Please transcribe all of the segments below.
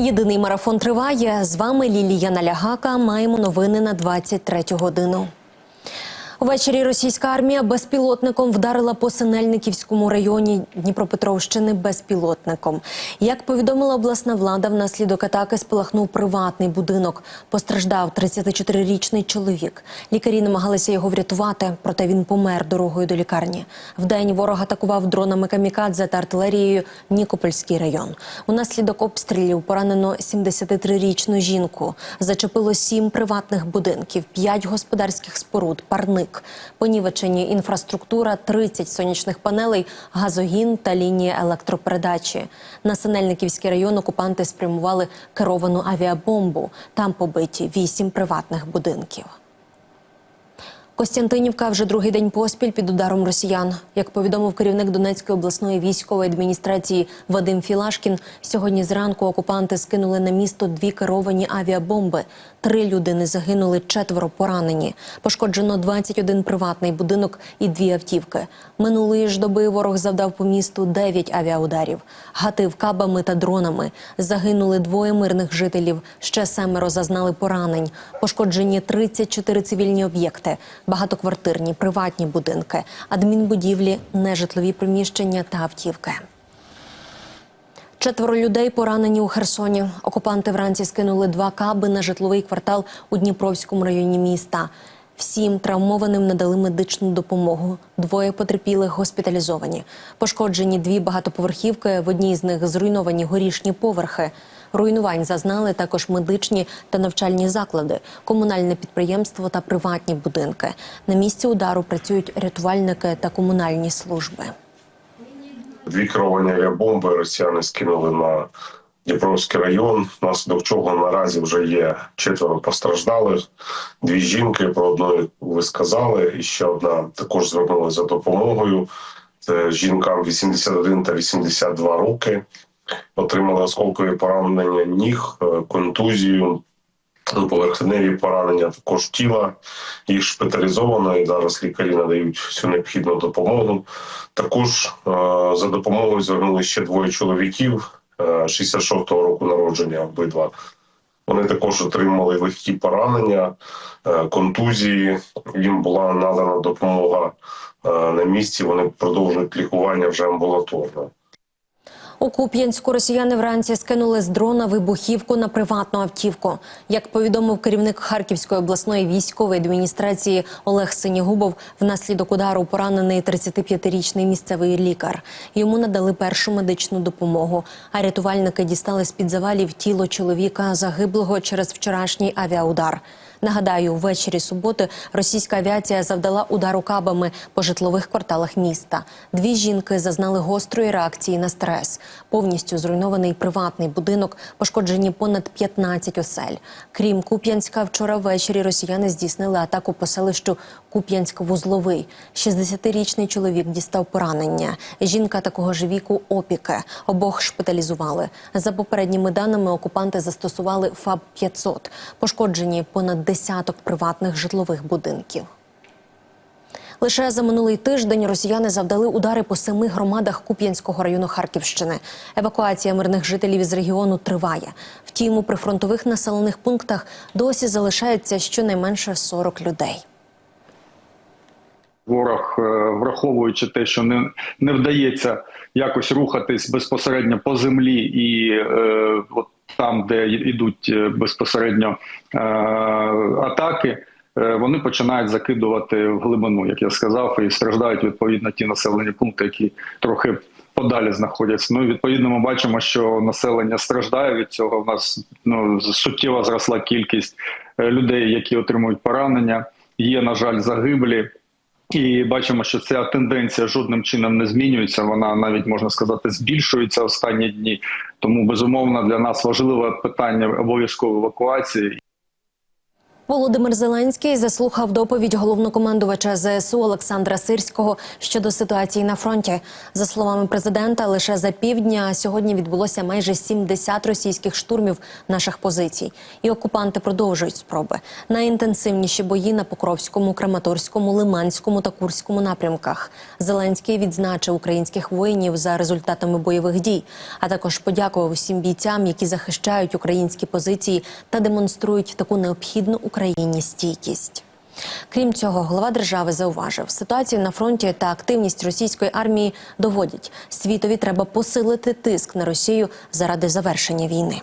Єдиний марафон триває. З вами Лілія Налягака. Маємо новини на 23 годину. Увечері російська армія безпілотником вдарила по Синельниківському районі Дніпропетровщини безпілотником. Як повідомила обласна влада, внаслідок атаки спалахнув приватний будинок. Постраждав 34-річний чоловік. Лікарі намагалися його врятувати, проте він помер дорогою до лікарні. Вдень ворог атакував дронами камікадзе та артилерією Нікопольський район. Унаслідок обстрілів поранено 73-річну жінку. Зачепило сім приватних будинків, п'ять господарських споруд, парник. Понівечені інфраструктура, 30 сонячних панелей, газогін та лінії електропередачі. На Синельниківський район окупанти спрямували керовану авіабомбу. Там побиті вісім приватних будинків. Костянтинівка вже другий день поспіль під ударом росіян. Як повідомив керівник Донецької обласної військової адміністрації Вадим Філашкін, сьогодні зранку окупанти скинули на місто дві керовані авіабомби. Три людини загинули, четверо поранені. Пошкоджено 21 приватний будинок і дві автівки. Минулої ж доби ворог завдав по місту 9 авіаударів. Гатив кабами та дронами. Загинули двоє мирних жителів. Ще семеро зазнали поранень. Пошкоджені 34 цивільні об'єкти багатоквартирні, приватні будинки, адмінбудівлі, нежитлові приміщення та автівки. Четверо людей поранені у Херсоні. Окупанти вранці скинули два каби на житловий квартал у Дніпровському районі міста. Всім травмованим надали медичну допомогу. Двоє потерпілих госпіталізовані. Пошкоджені дві багатоповерхівки. В одній з них зруйновані горішні поверхи. Руйнувань зазнали також медичні та навчальні заклади, комунальне підприємство та приватні будинки. На місці удару працюють рятувальники та комунальні служби. Дві керовані авіабомби росіяни скинули на Дніпровський район, внаслідок чого наразі вже є четверо постраждалих. Дві жінки про одну ви сказали, і ще одна також звернулася за допомогою. Це жінкам 81 та 82 роки. Отримали осколкові поранення ніг, е, контузію, поверхневі поранення також тіла. Їх шпиталізовано і зараз лікарі надають всю необхідну допомогу. Також е, за допомогою звернули ще двоє чоловіків е, 66-го року народження обидва. Вони також отримали легкі поранення, е, контузії. Їм була надана допомога е, на місці. Вони продовжують лікування вже амбулаторно. У Куп'янську росіяни вранці скинули з дрона вибухівку на приватну автівку. Як повідомив керівник Харківської обласної військової адміністрації Олег Синігубов, внаслідок удару поранений 35-річний місцевий лікар. Йому надали першу медичну допомогу. А рятувальники дістали з під завалів тіло чоловіка загиблого через вчорашній авіаудар. Нагадаю, ввечері суботи російська авіація завдала удару кабами по житлових кварталах міста. Дві жінки зазнали гострої реакції на стрес. Повністю зруйнований приватний будинок, пошкоджені понад 15 осель. Крім Куп'янська, вчора ввечері росіяни здійснили атаку по селищу Куп'янськ-Вузловий. 60-річний чоловік дістав поранення. Жінка такого ж віку опіки. Обох шпиталізували. За попередніми даними, окупанти застосували ФАБ-500. Пошкоджені понад десяток приватних житлових будинків. Лише за минулий тиждень росіяни завдали удари по семи громадах Куп'янського району Харківщини. Евакуація мирних жителів із регіону триває. Втім, у прифронтових населених пунктах досі залишається щонайменше 40 людей. Ворог, е, враховуючи те, що не, не вдається якось рухатись безпосередньо по землі, і е, от там, де йдуть е, безпосередньо е, атаки, вони починають закидувати в глибину, як я сказав, і страждають відповідно ті населені пункти, які трохи подалі знаходяться. Ну і відповідно, ми бачимо, що населення страждає від цього. У нас ну суттєво зросла кількість е, людей, які отримують поранення. Є, на жаль, загиблі. І бачимо, що ця тенденція жодним чином не змінюється. Вона навіть можна сказати збільшується останні дні. Тому безумовно для нас важливе питання обов'язкової евакуації. Володимир Зеленський заслухав доповідь головнокомандувача ЗСУ Олександра Сирського щодо ситуації на фронті. За словами президента, лише за півдня сьогодні відбулося майже 70 російських штурмів наших позицій, і окупанти продовжують спроби. Найінтенсивніші бої на Покровському, Краматорському, Лиманському та Курському напрямках. Зеленський відзначив українських воїнів за результатами бойових дій, а також подякував усім бійцям, які захищають українські позиції та демонструють таку необхідну Україні стійкість. Крім цього, голова держави зауважив, ситуацію на фронті та активність російської армії доводять світові треба посилити тиск на Росію заради завершення війни.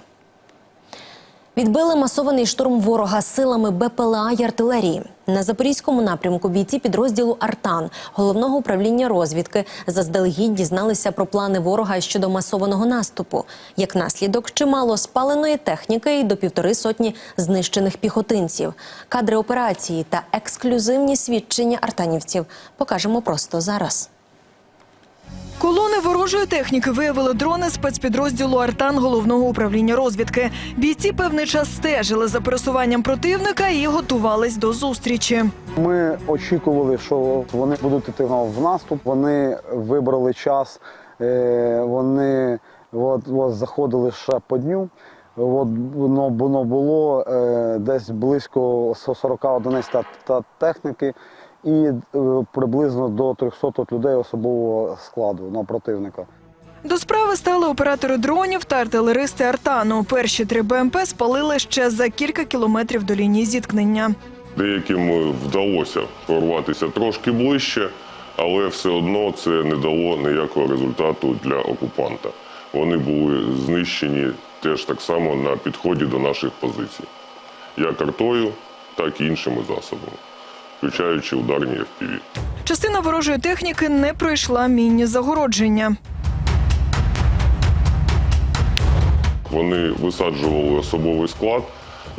Відбили масований штурм ворога силами БПЛА й артилерії. На запорізькому напрямку бійці підрозділу Артан головного управління розвідки заздалегідь дізналися про плани ворога щодо масованого наступу. Як наслідок, чимало спаленої техніки і до півтори сотні знищених піхотинців. Кадри операції та ексклюзивні свідчення артанівців покажемо просто зараз. Колони ворожої техніки виявили дрони спецпідрозділу Артан головного управління розвідки. Бійці певний час стежили за пересуванням противника і готувались до зустрічі. Ми очікували, що вони будуть йти в наступ. Вони вибрали час, е, вони от, от, заходили ще по дню. От воно, було е, десь близько 40 одиниць та техніки і е, приблизно до 300 людей особового складу на противника. До справи стали оператори дронів та артилеристи Артану. Перші три БМП спалили ще за кілька кілометрів до лінії зіткнення. Деяким е, вдалося прорватися трошки ближче, але все одно це не дало ніякого результату для окупанта. Вони були знищені теж так само на підході до наших позицій, як артою, так і іншими засобами, включаючи ударні FPV. Частина ворожої техніки не пройшла мінні загородження. Вони висаджували особовий склад.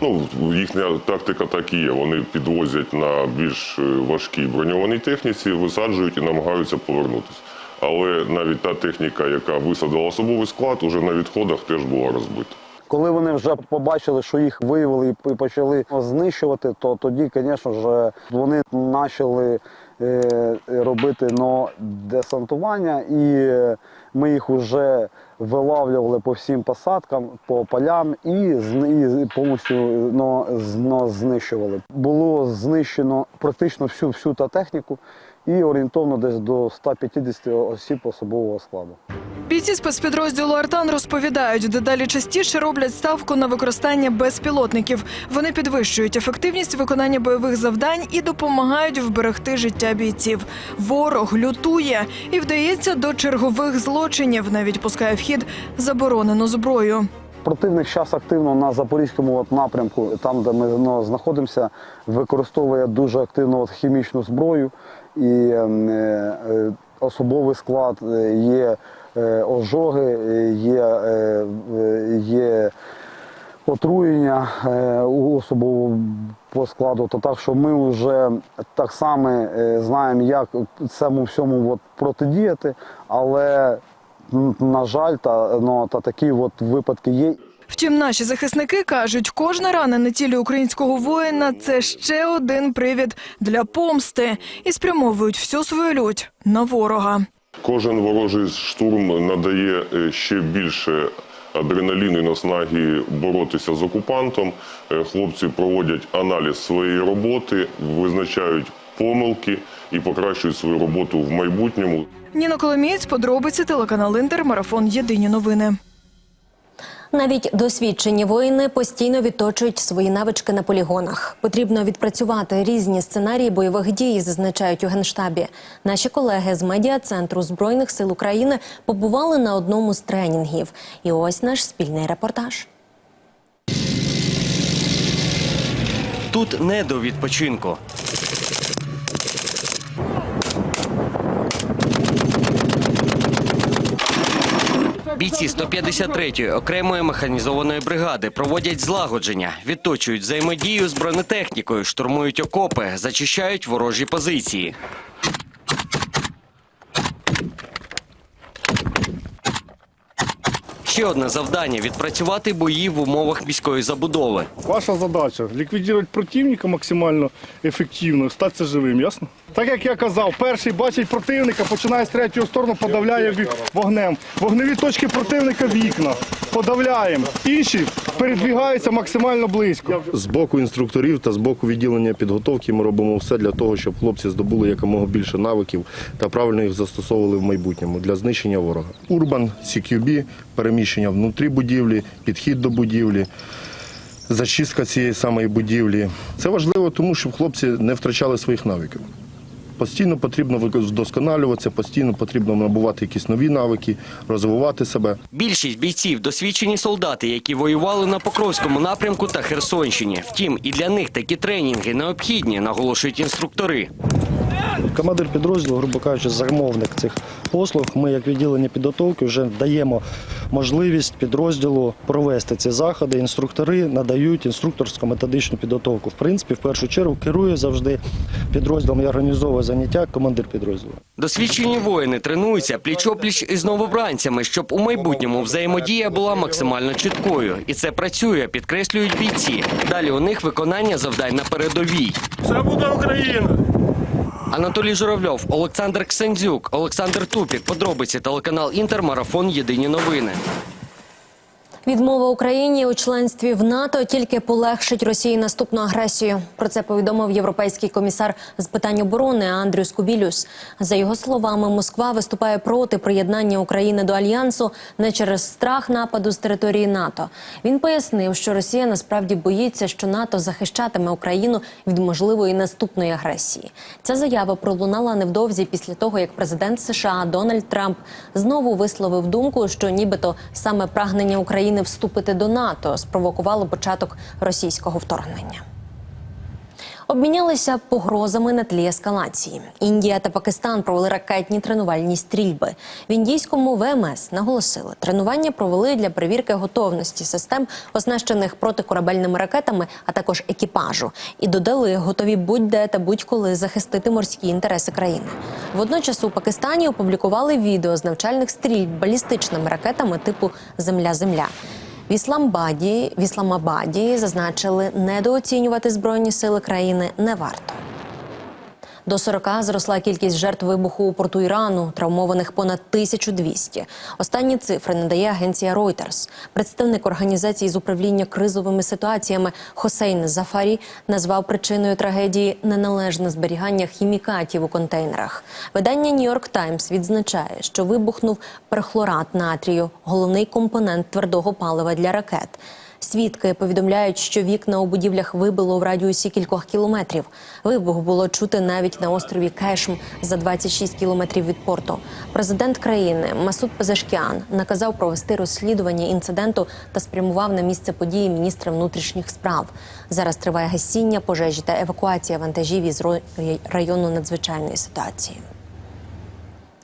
Ну, їхня тактика так і є. Вони підвозять на більш е, важкій броньованій техніці, висаджують і намагаються повернутися. Але навіть та техніка, яка висадила особовий склад, уже на відходах теж була розбита. Коли вони вже побачили, що їх виявили і почали знищувати, то тоді, звісно ж, вони почали е, робити но, десантування, і ми їх вже вилавлювали по всім посадкам, по полям і повністю но, но, знищували. Було знищено практично всю всю та техніку і орієнтовно десь до 150 осіб особового складу. Бійці спецпідрозділу Артан розповідають, дедалі частіше роблять ставку на використання безпілотників. Вони підвищують ефективність виконання бойових завдань і допомагають вберегти життя бійців. Ворог лютує і вдається до чергових злочинів, навіть пускає в хід заборонену зброю. Противник зараз активно на запорізькому напрямку, там де ми ну, знаходимося, використовує дуже активно хімічну зброю і ем, е, е, особовий склад, е, є ожоги, е, є, е, е, є отруєння е, у особового по складу. То так що ми вже так само е, знаємо, як цьому всьому от протидіяти, але на жаль, та, ну, та такі от випадки є. Втім, наші захисники кажуть, кожна рана на тілі українського воїна це ще один привід для помсти і спрямовують всю свою лють на ворога. Кожен ворожий штурм надає е, ще більше адреналіну і наснаги боротися з окупантом. Е, Хлопці проводять аналіз своєї роботи, визначають помилки і покращують свою роботу в майбутньому. Ніна Коломієць, подробиці телеканал Інтер, марафон Єдині новини. Навіть досвідчені воїни постійно відточують свої навички на полігонах. Потрібно відпрацювати різні сценарії бойових дій, зазначають у генштабі. Наші колеги з медіа центру збройних сил України побували на одному з тренінгів. І ось наш спільний репортаж. Тут не до відпочинку. Бійці 153-ї окремої механізованої бригади проводять злагодження, відточують взаємодію з бронетехнікою, штурмують окопи, зачищають ворожі позиції. Ще одне завдання відпрацювати бої в умовах міської забудови. Ваша задача ліквідувати противника максимально ефективно, статися живим, ясно? Так як я казав, перший бачить противника, починає з третього сторону, подавляє вогнем. Вогневі точки противника вікна. Подавляємо. Інші передвігаються максимально близько. З боку інструкторів та з боку відділення підготовки ми робимо все для того, щоб хлопці здобули якомога більше навиків та правильно їх застосовували в майбутньому для знищення ворога. Урбан, CQB, переміщення внутрі будівлі, підхід до будівлі. Зачистка цієї самої будівлі. Це важливо, тому щоб хлопці не втрачали своїх навиків. Постійно потрібно вдосконалюватися, постійно потрібно набувати якісь нові навики, розвивати себе. Більшість бійців досвідчені солдати, які воювали на Покровському напрямку та Херсонщині. Втім, і для них такі тренінги необхідні, наголошують інструктори. Командир підрозділу, грубо кажучи, замовник цих послуг. Ми, як відділення підготовки, вже даємо можливість підрозділу провести ці заходи. Інструктори надають інструкторсько-методичну підготовку. В принципі, в першу чергу керує завжди підрозділом і організовує заняття командир підрозділу. Досвідчені воїни тренуються пліч-опліч із новобранцями, щоб у майбутньому взаємодія була максимально чіткою. І це працює, підкреслюють бійці. Далі у них виконання завдань на передовій. Це буде Україна! Анатолій Журавльов, Олександр Ксендзюк, Олександр Тупік. Подробиці телеканал Інтер. Марафон. Єдині новини. Відмова Україні у членстві в НАТО тільки полегшить Росії наступну агресію. Про це повідомив європейський комісар з питань оборони Андрюс Кубілюс. За його словами, Москва виступає проти приєднання України до альянсу не через страх нападу з території НАТО. Він пояснив, що Росія насправді боїться, що НАТО захищатиме Україну від можливої наступної агресії. Ця заява пролунала невдовзі після того, як президент США Дональд Трамп знову висловив думку, що нібито саме прагнення України вступити до НАТО спровокувало початок російського вторгнення. Обмінялися погрозами на тлі ескалації. Індія та Пакистан провели ракетні тренувальні стрільби. В індійському ВМС наголосили, тренування провели для перевірки готовності систем, оснащених протикорабельними ракетами, а також екіпажу, і додали, готові будь-де та будь-коли захистити морські інтереси країни. Водночас у Пакистані опублікували відео з навчальних стрільб балістичними ракетами типу Земля-Земля. В Ісламбаді, в Ісламабаді зазначили, недооцінювати збройні сили країни не варто. До 40 зросла кількість жертв вибуху у порту Ірану, травмованих понад 1200. Останні цифри надає агенція Reuters. Представник організації з управління кризовими ситуаціями Хосейн Зафарі назвав причиною трагедії неналежне зберігання хімікатів у контейнерах. Видання York Times відзначає, що вибухнув перхлорат натрію, головний компонент твердого палива для ракет. Свідки повідомляють, що вікна у будівлях вибило в радіусі кількох кілометрів. Вибух було чути навіть на острові Кешм за 26 кілометрів від порту. Президент країни Масуд Пезешкіан наказав провести розслідування інциденту та спрямував на місце події міністра внутрішніх справ. Зараз триває гасіння пожежі та евакуація вантажів із району надзвичайної ситуації.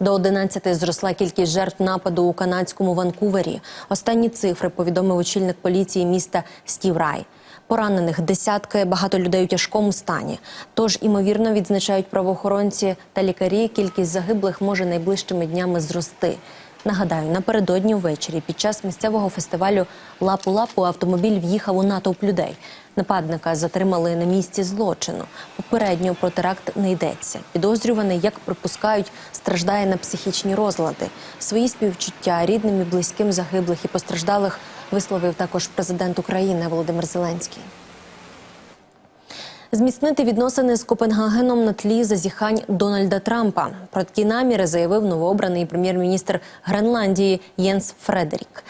До 11 зросла кількість жертв нападу у канадському Ванкувері. Останні цифри повідомив очільник поліції міста Стів Рай. Поранених десятки, багато людей у тяжкому стані. Тож, імовірно, відзначають правоохоронці та лікарі. Кількість загиблих може найближчими днями зрости. Нагадаю, напередодні ввечері під час місцевого фестивалю Лапу-Лапу автомобіль в'їхав у натовп людей. Нападника затримали на місці злочину. Попередньо про теракт не йдеться. Підозрюваний, як припускають, страждає на психічні розлади. Свої співчуття рідним і близьким загиблих і постраждалих висловив також президент України Володимир Зеленський. Зміцнити відносини з Копенгагеном на тлі зазіхань Дональда Трампа. Про такі наміри заявив новообраний прем'єр-міністр Гренландії Єнс Фредерік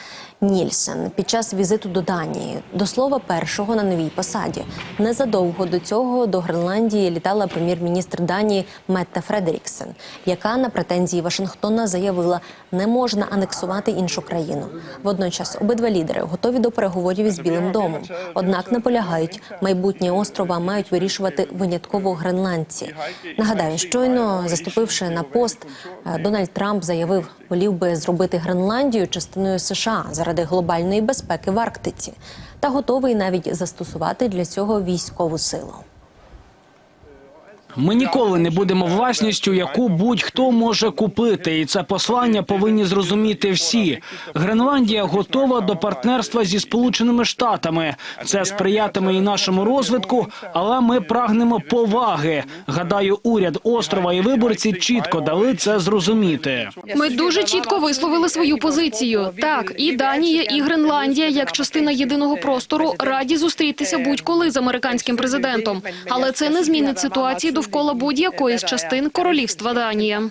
Нільсен під час візиту до Данії. До слова, першого на новій посаді. Незадовго до цього до Гренландії літала прем'єр-міністр Данії Метта Фредеріксен, яка на претензії Вашингтона заявила, не можна анексувати іншу країну. Водночас обидва лідери готові до переговорів із Білим домом. Однак наполягають, майбутнє острова мають вирішувати винятково гренландці. Нагадаю, щойно заступивши на пост, е, Дональд Трамп заявив, волів би зробити Гренландію частиною США заради глобальної безпеки в Арктиці, та готовий навіть застосувати для цього військову силу. Ми ніколи не будемо власністю, яку будь-хто може купити, і це послання повинні зрозуміти всі. Гренландія готова до партнерства зі Сполученими Штатами. Це сприятиме і нашому розвитку, але ми прагнемо поваги. Гадаю, уряд острова і виборці чітко дали це зрозуміти. Ми дуже чітко висловили свою позицію. Так, і Данія, і Гренландія, як частина єдиного простору, раді зустрітися будь-коли з американським президентом. Але це не змінить ситуації довкола будь-якої з частин королівства Данія.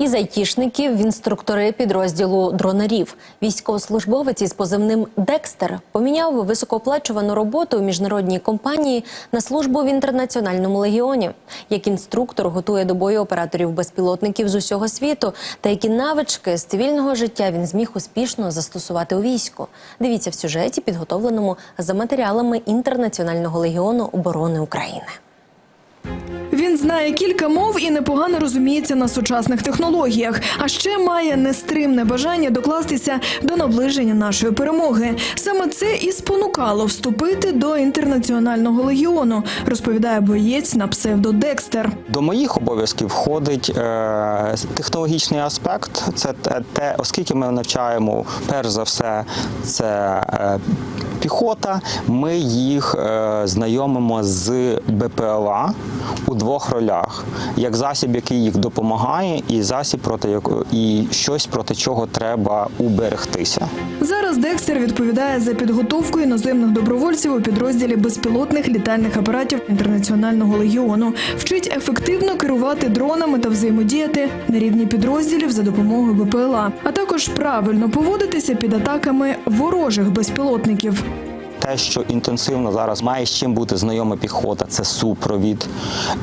Із айтішників в інструктори підрозділу дронарів. Військовослужбовець із позивним Декстер поміняв високооплачувану роботу у міжнародній компанії на службу в інтернаціональному легіоні. Як інструктор готує до бою операторів безпілотників з усього світу, та які навички з цивільного життя він зміг успішно застосувати у війську. Дивіться в сюжеті, підготовленому за матеріалами інтернаціонального легіону оборони України. Знає кілька мов і непогано розуміється на сучасних технологіях. А ще має нестримне бажання докластися до наближення нашої перемоги. Саме це і спонукало вступити до інтернаціонального легіону, розповідає боєць на псевдо Декстер. До моїх обов'язків входить е, технологічний аспект. Це те, оскільки ми навчаємо перш за все, це е, піхота. Ми їх е, знайомимо з БПЛА у двох ролях: як засіб, який їх допомагає, і засіб проти якого і щось проти чого треба уберегтися. Зараз Декстер відповідає за підготовку іноземних добровольців у підрозділі безпілотних літальних апаратів інтернаціонального легіону, вчить ефективно керувати дронами та взаємодіяти на рівні підрозділів за допомогою БПЛА, а також правильно поводитися під атаками ворожих безпілотників. Те, що інтенсивно зараз має з чим бути знайома піхота, це супровід,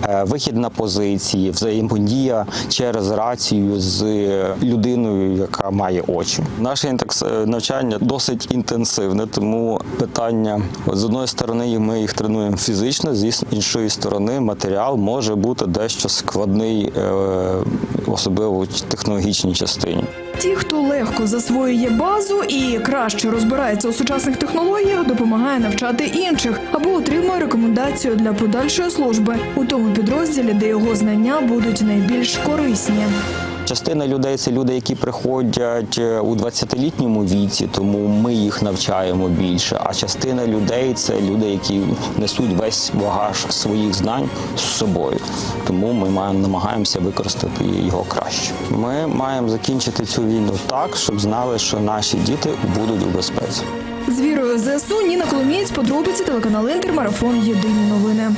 е, вихід на позиції, взаємодія через рацію з людиною, яка має очі. Наше е, навчання досить інтенсивне, тому питання з одної сторони ми їх тренуємо фізично, з іншої сторони матеріал може бути дещо складний, е, особливо в технологічній частині. Ті, хто легко засвоює базу і краще розбирається у сучасних технологіях, допомагає навчати інших або отримує рекомендацію для подальшої служби у тому підрозділі, де його знання будуть найбільш корисні. Частина людей це люди, які приходять е, у 20-літньому віці, тому ми їх навчаємо більше. А частина людей це люди, які несуть весь багаж своїх знань з собою. Тому ми маємо намагаємося використати його краще. Ми маємо закінчити цю війну так, щоб знали, що наші діти будуть у безпеці. З вірою ЗСУ Ніна Коломієць, подробиці телеканал Інтер, марафон Єдині новини.